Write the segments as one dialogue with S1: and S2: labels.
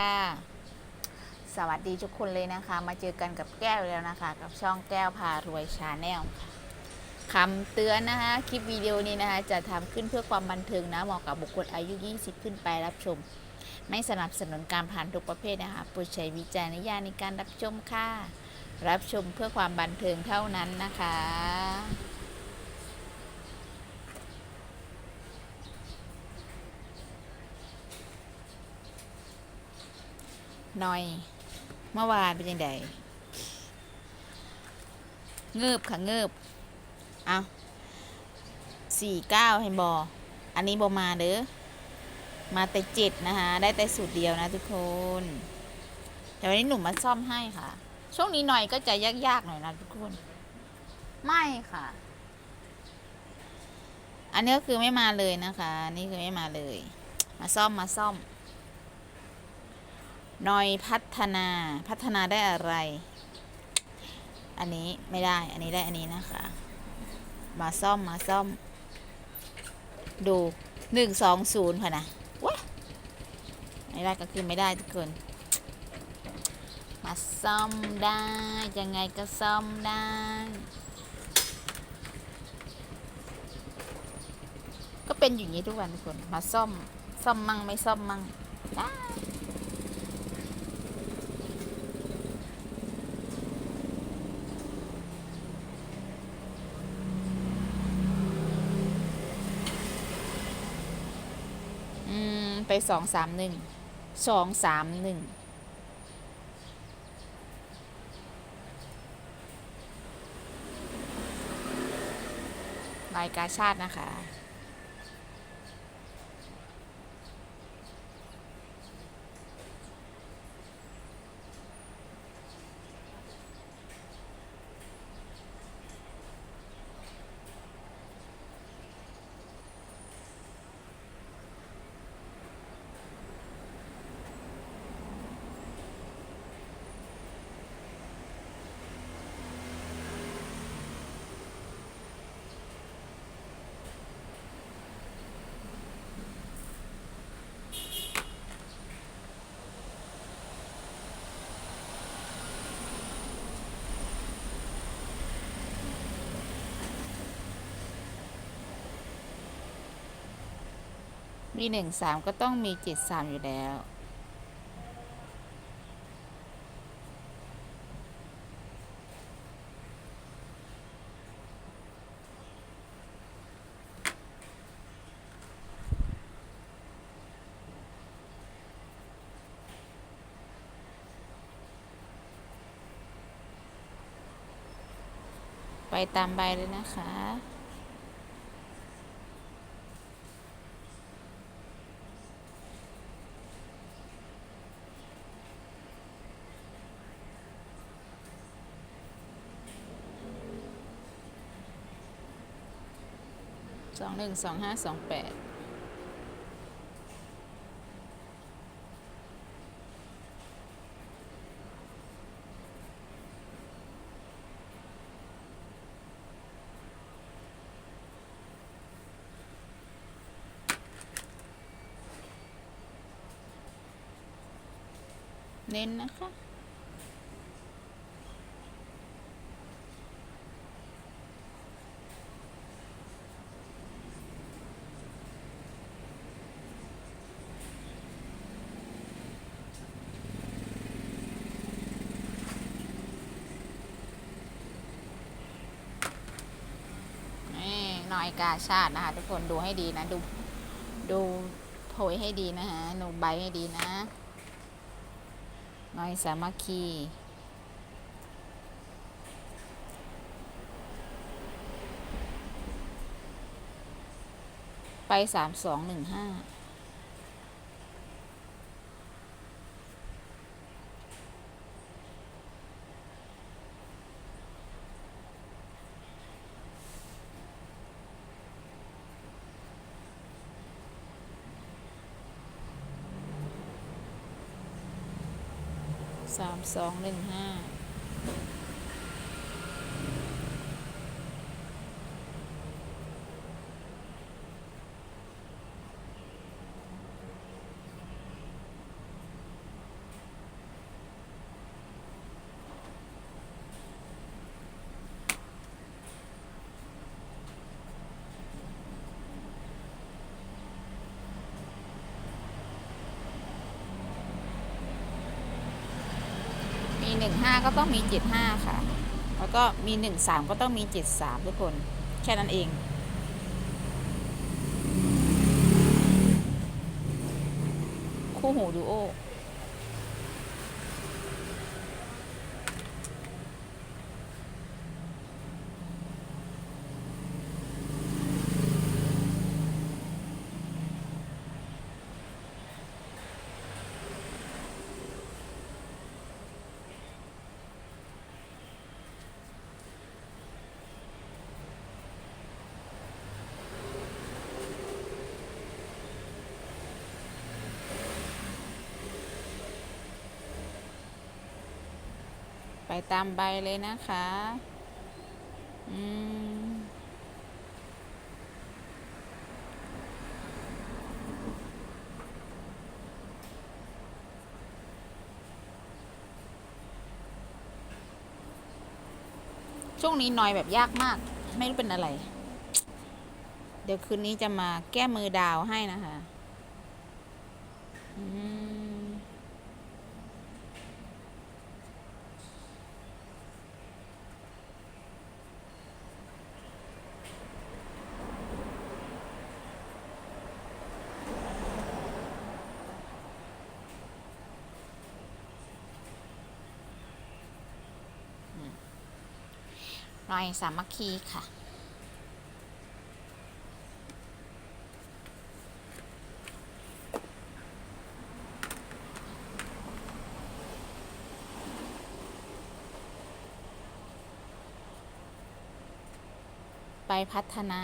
S1: ค่ะสวัสดีทุกคนเลยนะคะ มาเจอกันกับแก้วแล้วนะคะ กับช่องแก้วพารวยชาแนลคำเตือนนะคะ คลิปวิดีโอนี้นะคะ จะทำขึ้นเพื่อความบันเทิงนะเหมาะกับบุคคลอายุ 20 ขึ้นไปรับชม ไม่สนับสนุนการผ่านทุกประเภทนะคะโปรดใช้วิจารณญาณในการรับชมค่ะ รับชมเพื่อความบันเทิงเท่านั้นนะคะ หน่อย เมื่อวานเป็นยังไงเงืบค่ะเงืบเอาสี่เก้าให้บออันนี้บอมาเด้อมาแต่เจ็ดนะคะได้แต่สูตรเดียวนะทุกคน แต่วันนี้หนุ่มมาซ่อมให้ค่ะ ช่วงนี้หน่อยก็จะยากๆหน่อยนะทุกคน ไม่ค่ะ อันนี้ก็คือไม่มาเลยนะคะ นี่คือไม่มาเลย มาซ่อมมาซ่อม หน่อยพัฒนาพัฒนาได้อะไร อันนี้ไม่ได้อันนี้ได้อันนี้นะคะ มาซ่อมมาซ่อม ดูหนึ่งสองศูนย์ค่ะนะว้าไม่ได้ก็คือไม่ได้ทุกคนมาซ่อมได้ ยังไงก็ซ่อมได้ ก็เป็นอย่างนี้ทุกวันทุกคน มาซ่อม ซ่อมมั่งไม่ซ่อมมั่งได้ อืม ไป สองสามหนึ่งสองสามหนึ่งรายการชาตินะคะ มีหนึ่งสามก็ต้องมีเจ็ดสามอยู่แล้ว ไปตามใบเลยนะคะ สองหนึ่งสองห้าสองแปดเน้นนะคะ นอยกาชาตินะคะ ทุกคนดูให้ดีนะ ดูดูโพยให้ดีนะฮะหนูใบให้ดีนะน่อยสามัคคีไปสามสองหนึ่งห้า สามสองหนึ่งห้า หนึ่งห้าก็ต้องมีเจ็ดห้าค่ะ แล้วก็มีหนึ่งสามก็ต้องมีเจ็ดสามทุกคน แค่นั้นเอง คู่หูดูโอ ตามใบเลยนะคะ อืม ช่วงนี้นอยแบบยากมาก ไม่รู้เป็นอะไร เดี๋ยวคืนนี้จะมาแก้มือดาวให้นะคะ อืม หน่อยสามัคคีค่ะ ไปพัฒนา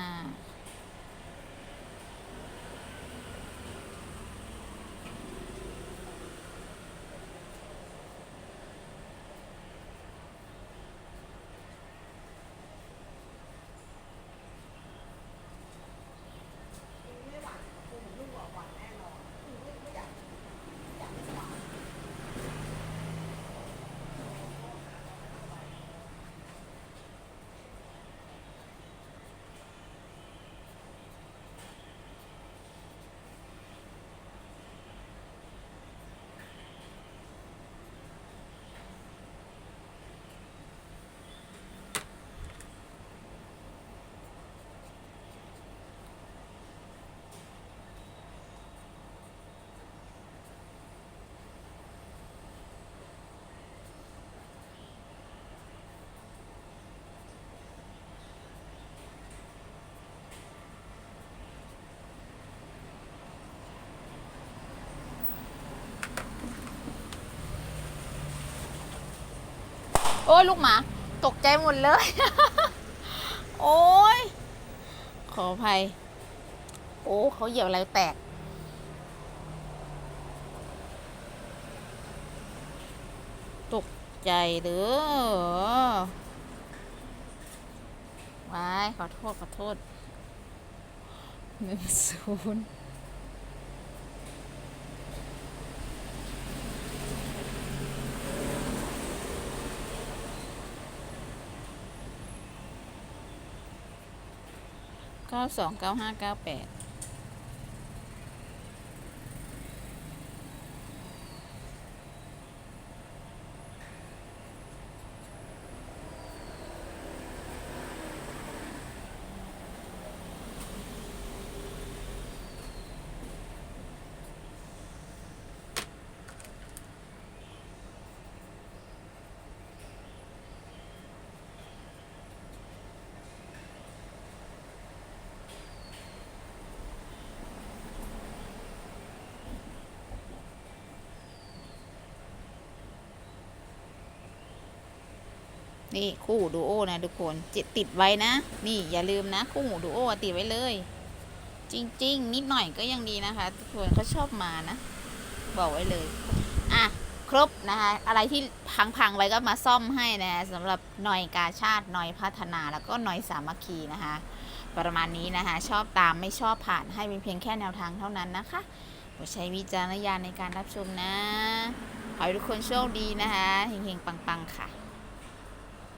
S1: อ้ยลูกหมา ตกใจหมดเลย โอ้ย ขออภัย โอ้เขาเหยียบอะไรแตก ตกใจเด้อไวายขอโทษ ขอโทษหนึ่งศูนย์ เก้าสองเก้าห้าเก้าแปด นี่คู่ดูโอนะทุกคนจิตติดไว้นะ นี่อย่าลืมนะ คู่หูดูโอติดไว้เลย จริง ๆ นิดหน่อยก็ยังดีนะคะ ทุกคนเขาชอบมานะ บอกไว้เลยอะครบนะคะอะไรที่พังๆไว้ก็มาซ่อมให้นะสำหรับหน่อยกาชาติหน่อยพัฒนาแล้วก็หน่อยสามัคคีนะคะ ประมาณนี้นะคะ ชอบตามไม่ชอบผ่านให้เป็นเพียงแค่แนวทางเท่านั้นนะคะใช้วิจารณญาณในการรับชมนะ ขอให้ทุกคนโชคดีนะคะเฮงๆปังๆค่ะ